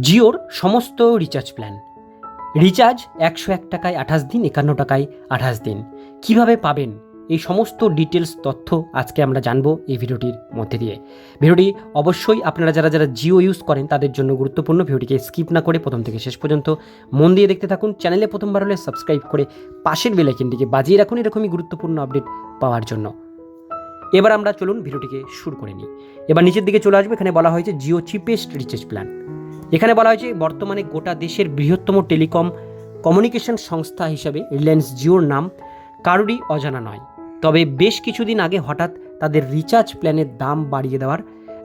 জিওর সমস্ত recharge plan. Recharge একশো এক টাকায় আঠাশ দিন, একান্ন টাকায় আঠাশ দিন। কীভাবে পাবেন? এই সমস্ত ডিটেলস তথ্য আজকে আমরা জানব এই ভিডিওটির মধ্যে দিয়ে। ভিডিওটি অবশ্যই আপনারা যারা যারা জিও ইউজ করেন, তাদের জন্য গুরুত্বপূর্ণ। ভিডিওটিকে স্কিপ না করে প্রথম থেকে শেষ পর্যন্ত মন দিয়ে দেখতে থাকুন। চ্যানেলে প্রথমবার হলে সাবস্ক্রাইব করে পাশের বেলাইকিনটিকে বাজিয়ে রাখুন। এরকমই গুরুত্বপূর্ণ আপডেট পাওয়ার জন্য। এবার আমরা চলুন ভিডিওটিকে শুরু করে নিই। এবার নিচের দিকে চলে আসবে। এখানে বলা হয়েছে জিও চিপেস্ট রিচার্জ প্ল্যান। এখানে বলা হয়েছে, বর্তমানে গোটা দেশের বৃহত্তম টেলিকম কমিউনিকেশন সংস্থা হিসাবে রিলায়েন্স জিওর নাম কারোরই অজানা নয়। তবে বেশ কিছুদিন আগে হঠাৎ তাদের রিচার্জ প্ল্যানের দাম বাড়িয়ে দেওয়ার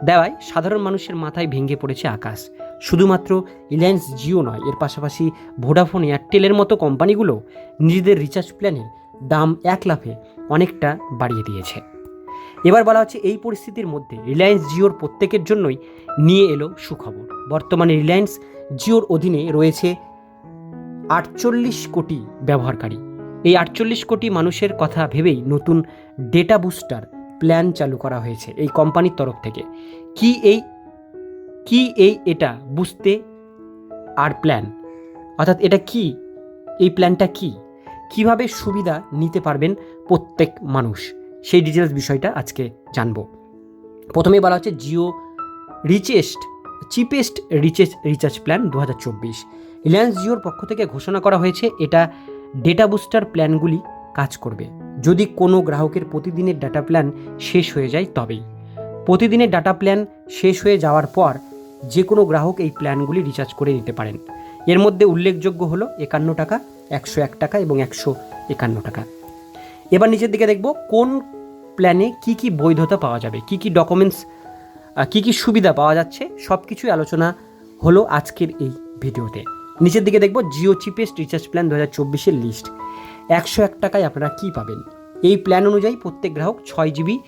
দেওয়ায় সাধারণ মানুষের মাথায় ভেঙে পড়েছে আকাশ। শুধুমাত্র রিলায়েন্স জিও নয়, এর পাশাপাশি ভোডাফোন, এয়ারটেলের মতো কোম্পানিগুলো নিজেদের রিচার্জ প্ল্যানের দাম এক লাফে অনেকটা বাড়িয়ে দিয়েছে। এবার বলা হচ্ছে, এই পরিস্থিতির মধ্যে রিলায়েন্স জিওর প্রত্যেকের জন্যই নিয়ে এলো সুখবর। বর্তমানে রিলায়েন্স জিওর অধীনে রয়েছে আটচল্লিশ কোটি ব্যবহারকারী। এই আটচল্লিশ কোটি মানুষের কথা ভেবেই নতুন ডেটা বুস্টার প্ল্যান চালু করা হয়েছে এই কোম্পানির তরফ থেকে। কি এই কি এই এটা বুঝতে আর প্ল্যান? অর্থাৎ এটা কি? এই প্ল্যানটা কি? কীভাবে সুবিধা নিতে পারবেন প্রত্যেক মানুষ? সেই ডিটেলস বিষয়টা আজকে জানব। প্রথমে বলা হচ্ছে Jio richest cheapest recharge recharge plan দু হাজার চব্বিশ। রিলায়েন্স জিওর পক্ষ থেকে ঘোষণা করা হয়েছে, এটা ডেটা বুস্টার প্ল্যানগুলি কাজ করবে। যদি কোনো গ্রাহকের প্রতিদিনের ডাটা প্ল্যান শেষ হয়ে যায়, তবেই। প্রতিদিনের ডাটা প্ল্যান শেষ হয়ে যাওয়ার পর যে কোনো গ্রাহক এই প্ল্যানগুলি রিচার্জ করে নিতে পারেন। এর মধ্যে উল্লেখযোগ্য হলো একান্ন টাকা, একশো এক টাকা এবং একশো একান্ন টাকা। এবার নিচের দিকে দেখব কোন প্ল্যানে কি কি বৈধতা পাওয়া যাবে, কি কি ডকুমেন্টস কি কি সুবিধা পাওয়া যাচ্ছে? সব কিছুই আলোচনা হলো আজকের এই ভিডিওতে। নিচের দিকে দেখব জিও চিপেস্ট রিচার্জ প্ল্যান দু হাজার চব্বিশের লিস্ট একশো এক টাকায় আপনারা কী পাবেন? এই প্ল্যান অনুযায়ী প্রত্যেক গ্রাহক ছয় জিবি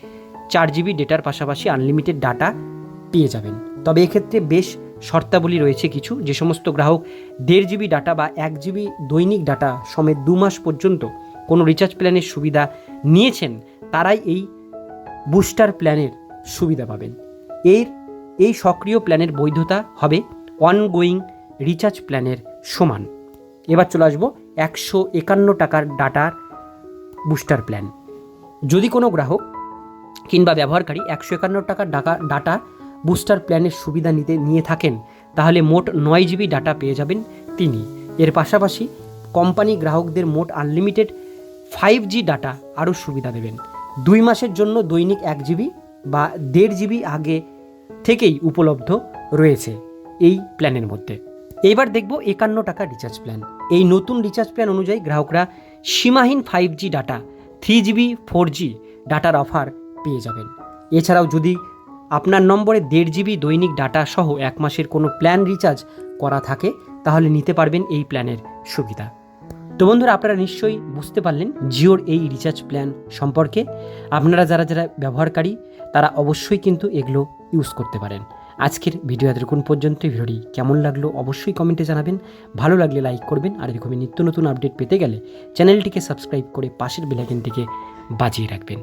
চার জিবি ডেটার পাশাপাশি আনলিমিটেড ডাটা পেয়ে যাবেন। তবে এক্ষেত্রে বেশ শর্তাবলী রয়েছে কিছু। যে সমস্ত গ্রাহক দেড় জিবি ডাটা বা এক জিবি দৈনিক ডাটা সমেত দু মাস পর্যন্ত কোনো রিচার্জ প্ল্যানের সুবিধা নিয়েছেন, তারাই এই বুস্টার প্ল্যানের সুবিধা পাবেন। এর, এই সক্রিয় প্ল্যানের বৈধতা হবে অনগোয়িং রিচার্জ প্ল্যানের সমান। এবার চলে আসব একশো একান্ন টাকার ডাটার বুস্টার প্ল্যান যদি কোনো গ্রাহক কিংবা ব্যবহারকারী একশো একান্ন টাকার ডাকা ডাটা বুস্টার প্ল্যানের সুবিধা নিতে, নিয়ে থাকেন, তাহলে মোট নয় জিবি ডাটা পেয়ে যাবেন তিনি। এর পাশাপাশি কোম্পানি গ্রাহকদের মোট আনলিমিটেড ফাইভ জি ডাটা আরও সুবিধা দেবেন। দুই মাসের জন্য দৈনিক এক জিবি বা দেড় জিবি আগে থেকেই উপলব্ধ রয়েছে এই প্ল্যানের মধ্যে। এইবার দেখব একান্ন টাকা রিচার্জ প্ল্যান এই নতুন রিচার্জ প্ল্যান অনুযায়ী গ্রাহকরা সীমাহীন five G data three GB four G ডাটার অফার পেয়ে যাবেন। এছাড়াও যদি আপনার নম্বরে দেড় জিবি দৈনিক ডাটা সহ এক মাসের কোনো প্ল্যান রিচার্জ করা থাকে, তাহলে নিতে পারবেন এই প্ল্যানের সুবিধা। তো বন্ধুরা, আপনারা নিশ্চয়ই বুঝতে পারলেন জিওর এই রিচার্জ প্ল্যান সম্পর্কে। আপনারা যারা যারা ব্যবহারকারী, তারা অবশ্যই কিন্তু এগুলো ইউজ করতে পারেন। আজকের ভিডিও এতক্ষণ পর্যন্ত। ভিডিওটি কেমন লাগল অবশ্যই কমেন্টে জানাবেন। ভালো লাগলে লাইক করবেন। আর এরকমই নিত্য নতুন আপডেট পেতে গেলে চ্যানেলটিকে সাবস্ক্রাইব করে পাশের বেলাইকেনটিকে বাজিয়ে রাখবেন।